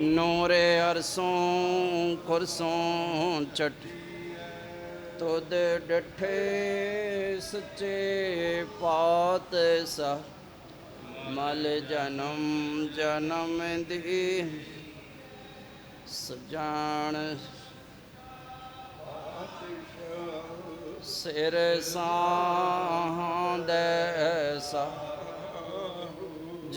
ਨੂਰੇ ਅਰਸੋਂ ਕੁਰਸੋਂ ਚਟ, ਤੁਧ ਡਠੇ ਸੱਚੇ ਪਾਤ ਸਾ ਮਲ ਜਨਮ ਜਨਮ ਦੀ ਸਜਾਣ। ਸਿਰ ਸਾਹੰਦੇ ਸਾ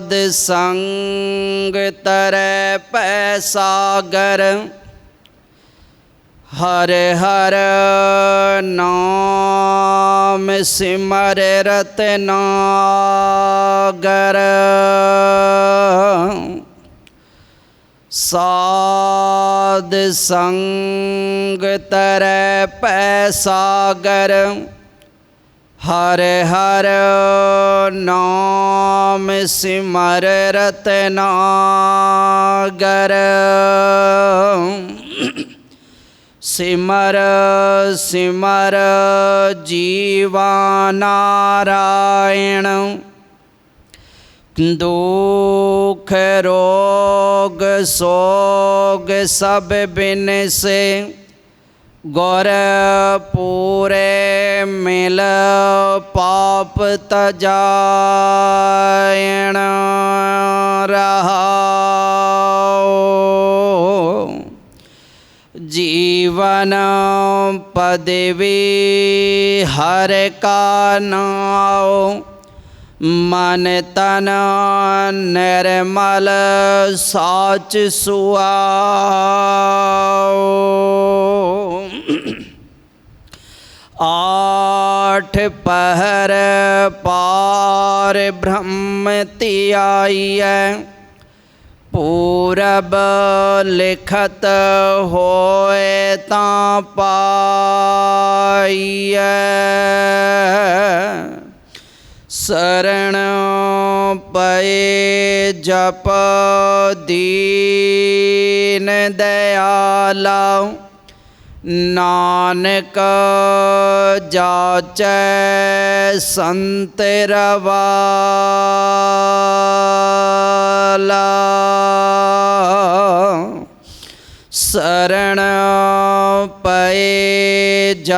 ਸਾਧ ਸੰਗ ਤਰੈ ਪੈ ਸਾਗਰ, ਹਰ ਹਰ ਨਾਮ ਸਿਮਰ ਰਤਨਾਗਰ ਸਾਧ ਸੰਗ ਤਰੈ ਪੈ ਸਾਗਰ, ਹਰ ਹਰ ਨਾਮ ਸਿਮਰ ਰਤਨਾਗਰ ਸਿਮਰ ਸਿਮਰ ਜੀਵਾ ਨਾਰਾਇਣ। ਦੁਖ ਰੋਗ ਸੋਗ ਸਭ ਬਿਨ ਗੁਰ ਪੂਰੇ ਮਿਲ ਪਾਪ ਤਜਾਇਣ ਰਹਾਉ। ਜੀਵਨ ਪਦਵੀ ਹਰ ਕਾ ਨਾਉ। ਮਨ ਤਨ ਨਿਰਮਲ ਸਾਚ ਸੁਆਉ ਆਠ ਪਹਿਰ ਪਾਰ ਬ੍ਰਹਮ ਧਿਆਈਐ, ਪੂਰਬ ਲਿਖਤ ਹੋਏ ਤਾਂ ਪਾਈਐ। ਸਰਣ ਪਏ ਜਪ ਦੀਨ ਦਇਆਲਾ ਨਾਨਕ ਜਾਚੈ ਸੰਤ ਰਵਾ।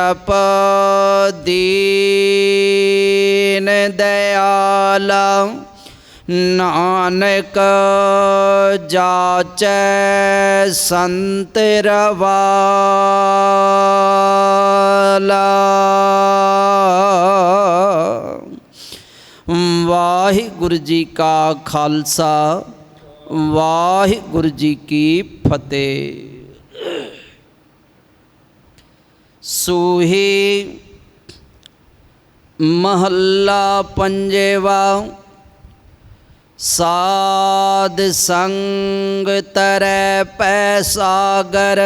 ਜਪ ਦੀਨ ਦਇਆਲਾ ਨਾਨਕ ਜਾਚੈ ਸੰਤ ਰਵਾਲਾ। ਵਾਹਿਗੁਰੂ ਜੀ ਕਾ ਖਾਲਸਾ, ਵਾਹਿਗੁਰੂ ਜੀ ਕੀ ਫਤਿਹ। ਸੂਹੀ ਮਹੱਲਾ ਪੰਜਵਾ, ਸਾਧ ਸੰਗ ਤਰੈ ਪੈ ਸਾਗਰ,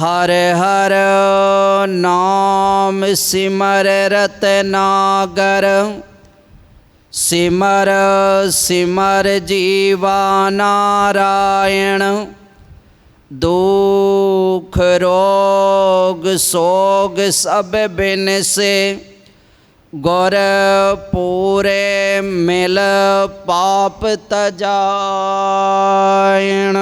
ਹਰ ਹਰ ਨਾਮ ਸਿਮਰ ਰਤਨਾਗਰ ਸਿਮਰ ਸਿਮਰ ਜੀਵਾ ਨਾਰਾਇਣ। ਦੁਖ ਰੋਗ ਸੋਗ ਸਭ ਬਿਨ ਸੇ ਗੁਰ ਪੂਰੇ ਮਿਲ ਪਾਪ ਤਜਾਇਣ।